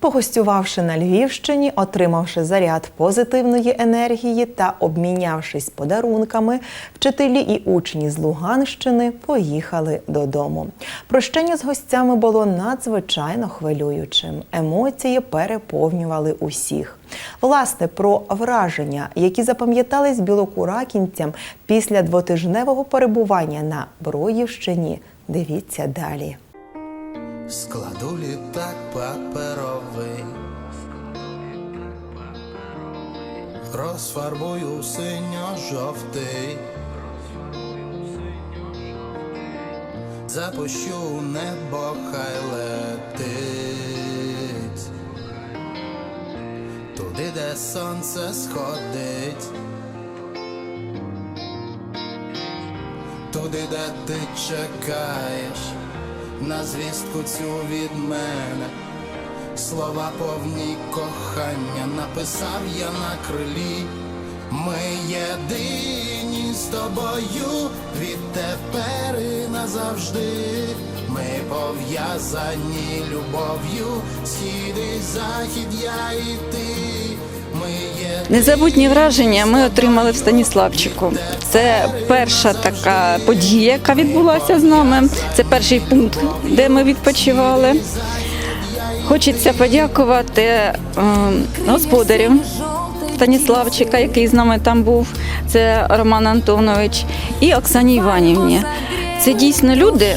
Погостювавши на Львівщині, отримавши заряд позитивної енергії та обмінявшись подарунками, вчителі і учні з Луганщини поїхали додому. Прощання з гостями було надзвичайно хвилюючим. Емоції переповнювали усіх. Власне, про враження, які запам'ятались білокуракінцям після двотижневого перебування на Броївщині, дивіться далі. Складу літак паперовий, розфарбую синьо-жовтий, запущу у небо, хай летить, туди, де сонце сходить, туди, де ти чекаєш на звістку цю від мене. Слова повні кохання написав я на крилі. Ми єдині з тобою відтепер і назавжди. Ми пов'язані любов'ю, схід і захід, я і ти. Незабутні враження ми отримали в Станіславчику. Це перша така подія, яка відбулася з нами. Це перший пункт, де ми відпочивали. Хочеться подякувати е, господарю Станіславчика, який з нами там був. Це Роман Антонович, і Оксані Іванівні. Це дійсно люди.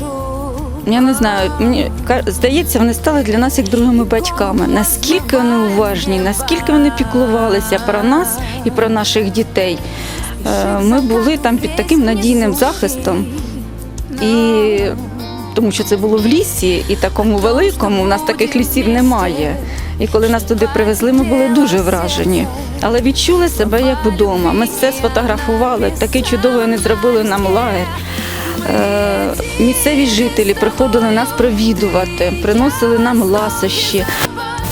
Я не знаю, мені здається, вони стали для нас як другими батьками. Наскільки вони уважні, наскільки вони піклувалися про нас і про наших дітей. Е, Ми були там під таким надійним захистом. І тому що це було в лісі і такому великому, у нас таких лісів немає. І коли нас туди привезли, ми були дуже вражені. Але відчули себе як вдома. Ми все сфотографували, такий чудовий вони зробили нам лагерь. Е, Місцеві жителі приходили нас провідувати, приносили нам ласощі,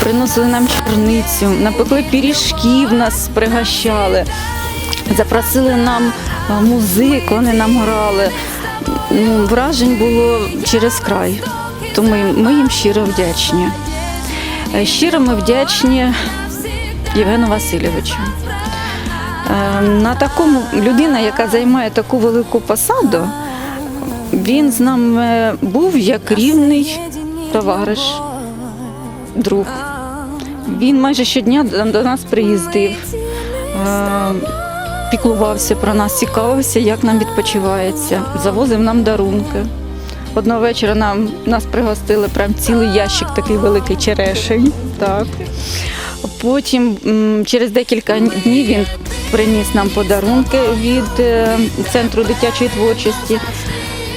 приносили нам чорницю, напекли пиріжків, нас пригощали, запросили нам е, музик, вони нам грали. Ну, вражень було через край. Тому ми їм щиро вдячні. Е, Щиро ми вдячні Євгену Васильовичу. Е, На такому людина, яка займає таку велику посаду, він з нами був як рівний товариш, друг. Він майже щодня до нас приїздив, піклувався про нас, цікавився, як нам відпочивається, завозив нам дарунки. Одного вечора нам, нас пригостили прям цілий ящик такий великий черешень. Так. Потім через декілька днів він приніс нам подарунки від е, центру дитячої творчості.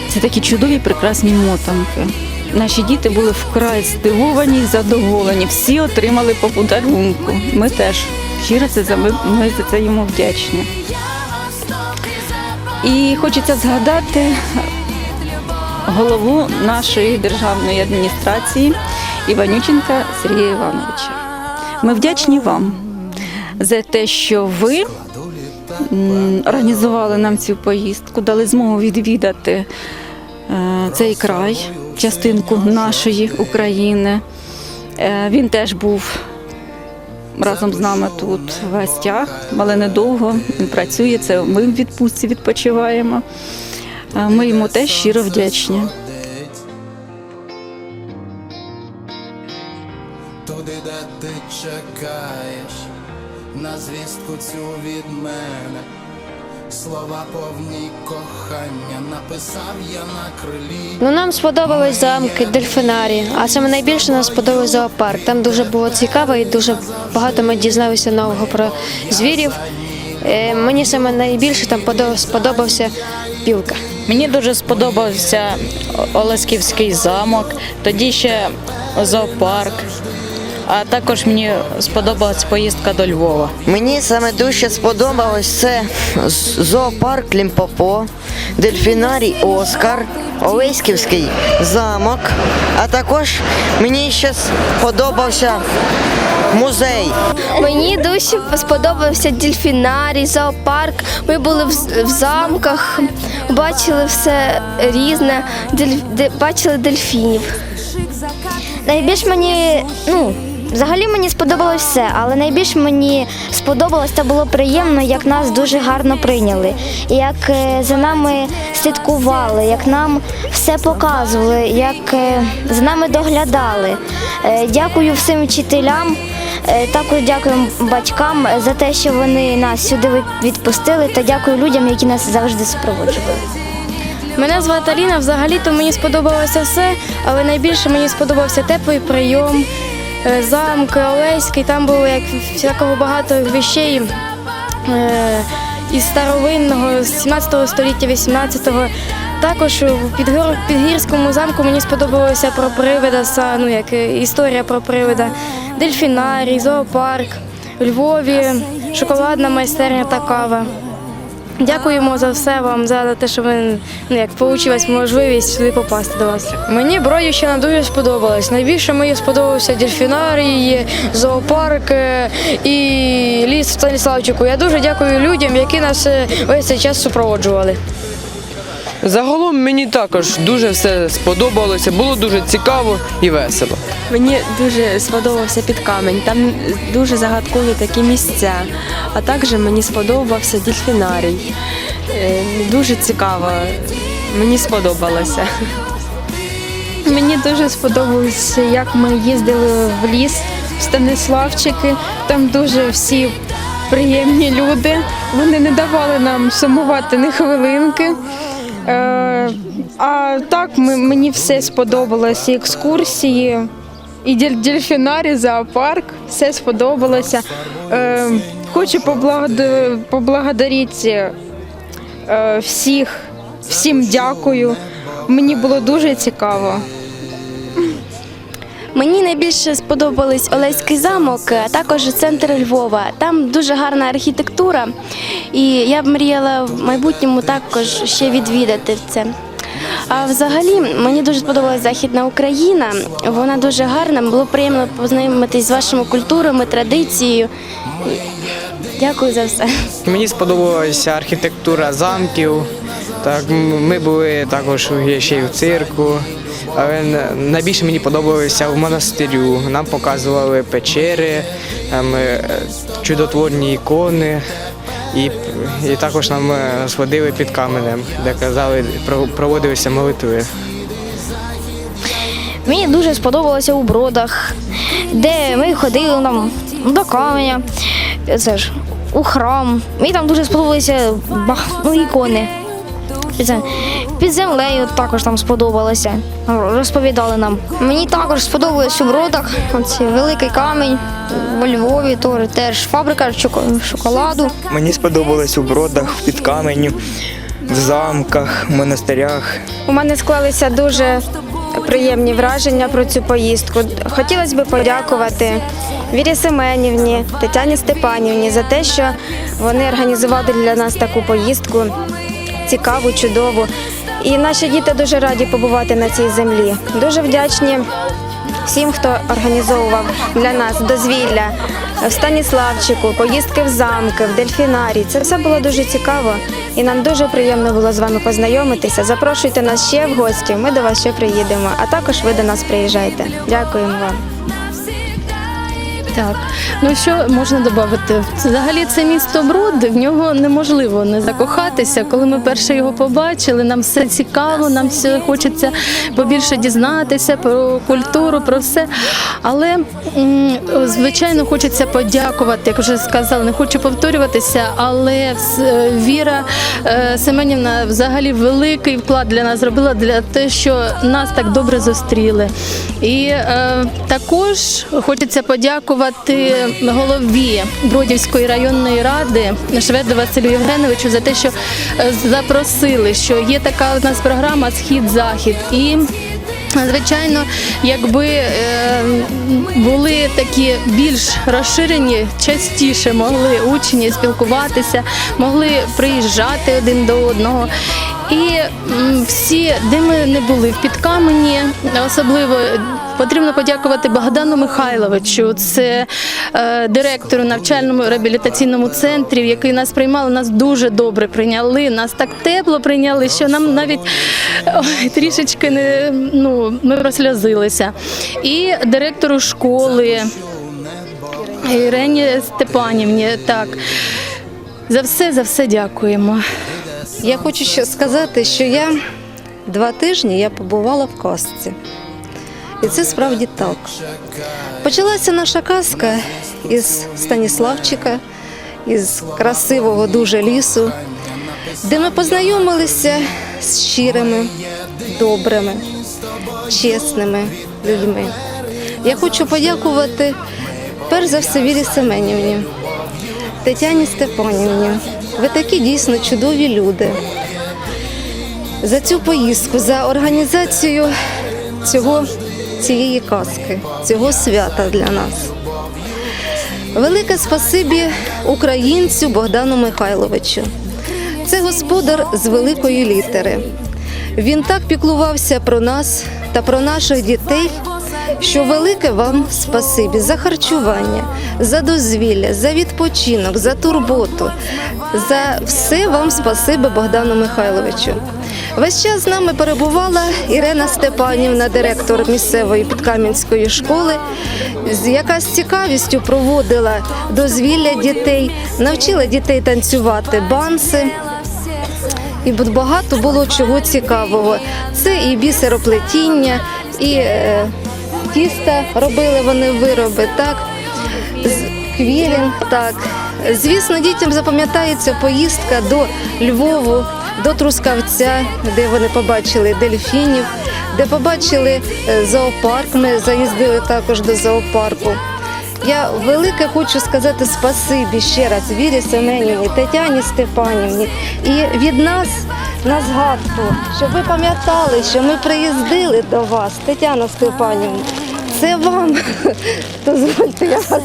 Це такі чудові прекрасні мотанки. Наші діти були вкрай здивовані і задоволені. Всі отримали по подарунку. Ми теж щиро це за ми, за це йому вдячні. І хочеться згадати голову нашої державної адміністрації Іванюченка Сергія Івановича. Ми вдячні вам за те, що ви організували нам цю поїздку, дали змогу відвідати е, цей край, частинку нашої України. Е, Він теж був разом з нами тут в гостях, але недовго він працює. Це ми в відпустці відпочиваємо. Е, Ми йому теж щиро вдячні. Туди, де ти чекаєш, на звістку цю від мене. Слова повні кохання написав я на крилі. Ну, нам сподобались замки, дельфінарії, а саме найбільше нам сподобався зоопарк. Там дуже було цікаво і дуже багато ми дізналися нового про звірів. Е, Мені саме найбільше там подо- сподобався білка. Мені дуже сподобався Олесківський замок, тоді ще зоопарк. А також мені сподобалась поїздка до Львова. Мені саме дуже сподобалось це зоопарк Лімпопо, дельфінарій Оскар, Олеськівський замок, а також мені ще сподобався музей. Мені дуже сподобався дельфінарій, зоопарк. Ми були в, в замках, бачили все різне, дель, де- бачили дельфінів. Найбільш мені ну, Взагалі мені сподобалось все, але найбільше мені сподобалось та було приємно, як нас дуже гарно прийняли, як е, за нами слідкували, як нам все показували, як е, за нами доглядали. Е, Дякую всім вчителям. Також дякую батькам за те, що вони нас сюди відпустили, та дякую людям, які нас завжди супроводжували. Мене звати Аліна. Взагалі-то мені сподобалося все, але найбільше мені сподобався теплий прийом, замки, Олеський. Там було як всякого багато вещей е, із старовинного, з 17 століття, 18-го. Також в Підгор- Підгірському замку мені сподобалося про привида, ну, як е, історія про привида, дельфінарій, зоопарк, у Львові, шоколадна майстерня та кава. Дякуємо за все вам, за те, що ви ну, як вийшла можливість сюди попасти до вас. Мені Бродівщина дуже сподобалась. Найбільше мені сподобався дельфінарій, зоопарк е, і ліс в Станіславчику. Я дуже дякую людям, які нас е, весь цей час супроводжували. Загалом мені також дуже все сподобалося, було дуже цікаво і весело. Мені дуже сподобався під камень. Там дуже загадкові такі місця. А також мені сподобався дельфінарій. Е, Дуже цікаво. Мені сподобалося. Мені дуже сподобалося, як ми їздили в ліс в Станиславчики. Там дуже всі приємні люди. Вони не давали нам сумувати ні хвилинки. Е, а так мені все сподобалось. І екскурсії, і дельфінарі, зоопарк. Все сподобалося. Е, хочу поблагода- поблагодарити е, всіх, всім дякую. Мені було дуже цікаво. Мені найбільше сподобались Олеський замок, а також центр Львова. Там дуже гарна архітектура, і я б мріяла в майбутньому також ще відвідати це. А взагалі мені дуже сподобалась Західна Україна. Вона дуже гарна. Було приємно познайомитись з вашими культурами, традицією. Дякую за все. Мені сподобалася архітектура замків. Так, ми були також ще в цирку. Але найбільше мені подобалося в монастирю. Нам показували печери, е, чудотворні ікони. І, і також нам е, сходили під каменем, де казали, про- проводилися молитви. Мені дуже сподобалося у бродах, де ми ходили там до каменя, це ж у храм. Мені там дуже сподобалися ну, ікони. Це, Під землею також там сподобалося. Розповідали нам. Мені також сподобалось у бродах. Оці великий камінь у Львові, то теж фабрика шоко- шоколаду. Мені сподобалось у бродах, в підкаменю, в замках, в монастирях. У мене склалися дуже приємні враження про цю поїздку. Хотілося б подякувати Вірі Семенівні, Тетяні Степанівні за те, що вони організували для нас таку поїздку цікаву, чудову. І наші діти дуже раді побувати на цій землі. Дуже вдячні всім, хто організовував для нас дозвілля в Станіславчику, поїздки в замки, в дельфінарій. Це все було дуже цікаво, і нам дуже приємно було з вами познайомитися. Запрошуйте нас ще в гості. Ми до вас ще приїдемо, а також ви до нас приїжджайте. Дякуємо вам. Так, ну що можна додати? Взагалі це місто Броди, в нього неможливо не закохатися. Коли ми перше його побачили, нам все цікаво, нам все хочеться побільше дізнатися про культуру, про все. Але звичайно хочеться подякувати, як вже сказала, не хочу повторюватися, але Віра е, Семенівна взагалі великий вклад для нас зробила для те, що нас так добре зустріли. І е, також хочеться подякувати голові Бродівської районної ради Шведу Василю Євгеновичу за те, що е, запросили, що є така у нас програма Схід-Захід. І Звичайно, якби е, були такі більш розширені, частіше могли учні спілкуватися, могли приїжджати один до одного. І всі, де ми не були в підкамені, особливо потрібно подякувати Богдану Михайловичу, це е, директору навчальному реабілітаційному центрі, який нас приймали, нас дуже добре прийняли, нас так тепло прийняли, що нам навіть ой, трішечки не ну ми просльозилися. І директору школи Ірені Степанівні. Так. За все, за все дякуємо. Я хочу ще сказати, що я два тижні я побувала в казці. І це справді так. Почалася наша казка із Станіславчика, із красивого дуже лісу, де ми познайомилися з щирими, добрими, чесними людьми. Я хочу подякувати перш за все Вірі Семенівні, Тетяні Степанівні. Ви такі дійсно чудові люди. За цю поїздку, за організацію цього, цієї казки, цього свята для нас. Велике спасибі українцю Богдану Михайловичу. Це господар з великої літери. Він так піклувався про нас та про наших дітей, що велике вам спасибі за харчування, за дозвілля, за відпочинок, за турботу, за все вам спасибі Богдану Михайловичу. Весь час з нами перебувала Ірена Степанівна, директор місцевої підкам'янської школи, яка з цікавістю проводила дозвілля дітей, навчила дітей танцювати банси. І багато було чого цікавого. Це і бісероплетіння, і е, тіста робили вони вироби, так, з- квілінг, так. Звісно, дітям запам'ятається поїздка до Львову, до Трускавця, де вони побачили дельфінів, де побачили е, зоопарк. Ми заїздили також до зоопарку. Я велике хочу сказати спасибі ще раз Вірі Семенівні, Тетяні Степанівні і від нас на згадку, щоб ви пам'ятали, що ми приїздили до вас, Тетяна Степанівна. Це вам. Дозвольте, я вас.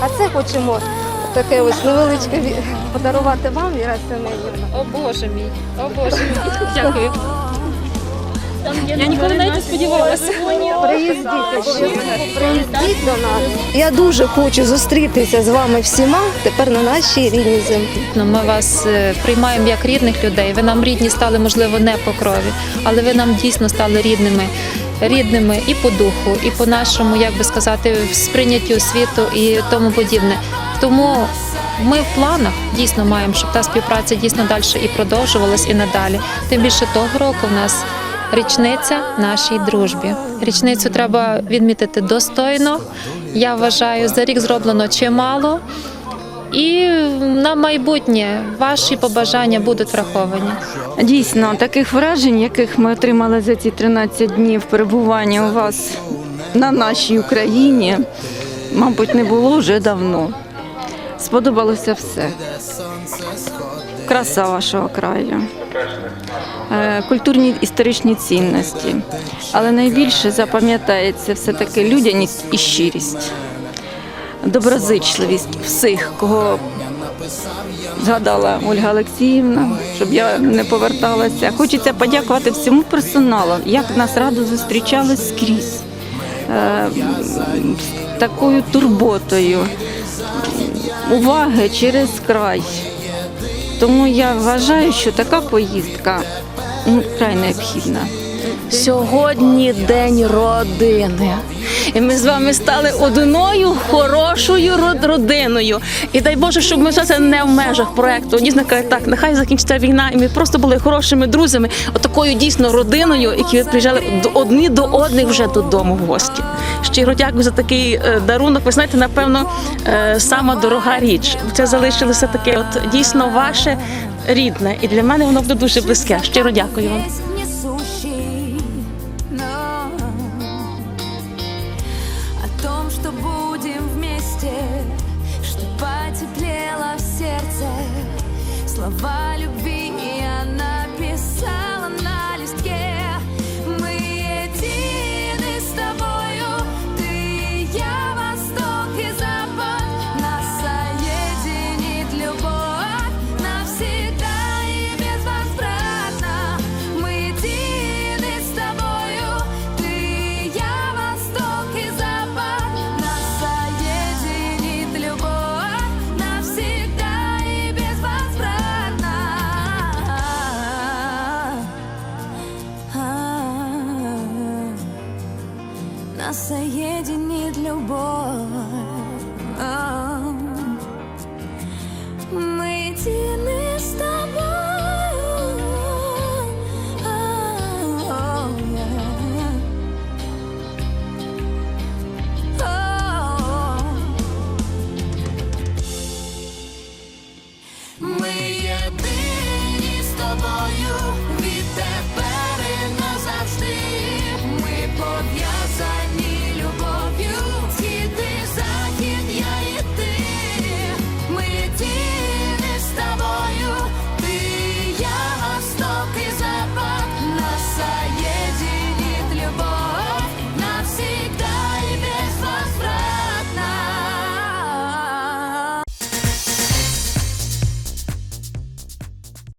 А це хочемо таке ось невеличке подарувати вам, Віра Семенівна. О Боже мій, о Боже мій. Дякую. Я ніколи навіть не сподівалася. Приїздіть приїздіть до нас. Я дуже хочу зустрітися з вами всіма тепер на нашій рідній землі. Ну, Ми вас е, приймаємо як рідних людей. Ви нам рідні стали, можливо, не по крові, але ви нам дійсно стали рідними. Рідними і по духу, і по нашому, як би сказати, сприйняттю світу і тому подібне. Тому ми в планах дійсно маємо, щоб та співпраця дійсно далі і продовжувалась і надалі. Тим більше того року в нас річниця нашій дружбі. Річницю треба відмітити достойно. Я вважаю, за рік зроблено чимало. І на майбутнє ваші побажання будуть враховані. Дійсно, таких вражень, яких ми отримали за ці 13 днів перебування у вас на нашій Україні, мабуть, не було вже давно. Сподобалося все. Краса вашого краю, культурні історичні цінності. Але найбільше запам'ятається все-таки людяність і щирість, доброзичливість всіх, кого згадала Ольга Олексіївна, щоб я не поверталася. Хочеться подякувати всьому персоналу, як нас радо зустрічали скрізь, е, такою турботою, уваги через край. Тому я вважаю, що така поїздка вкрай необхідна. Сьогодні день родини. І ми з вами стали одною хорошою род- родиною. І дай Боже, щоб ми все це не в межах проекту. Дійсно кажуть, так, нехай закінчиться війна, і ми просто були хорошими друзями, отакою дійсно родиною, які приїжджали одні до одних вже додому в гості. Щиро дякую за такий е, дарунок. Ви знаєте, напевно, е, сама дорога річ. Це залишилося таке, от дійсно ваше рідне. І для мене воно буде дуже близьке. Щиро дякую вам. нас соединит любовь.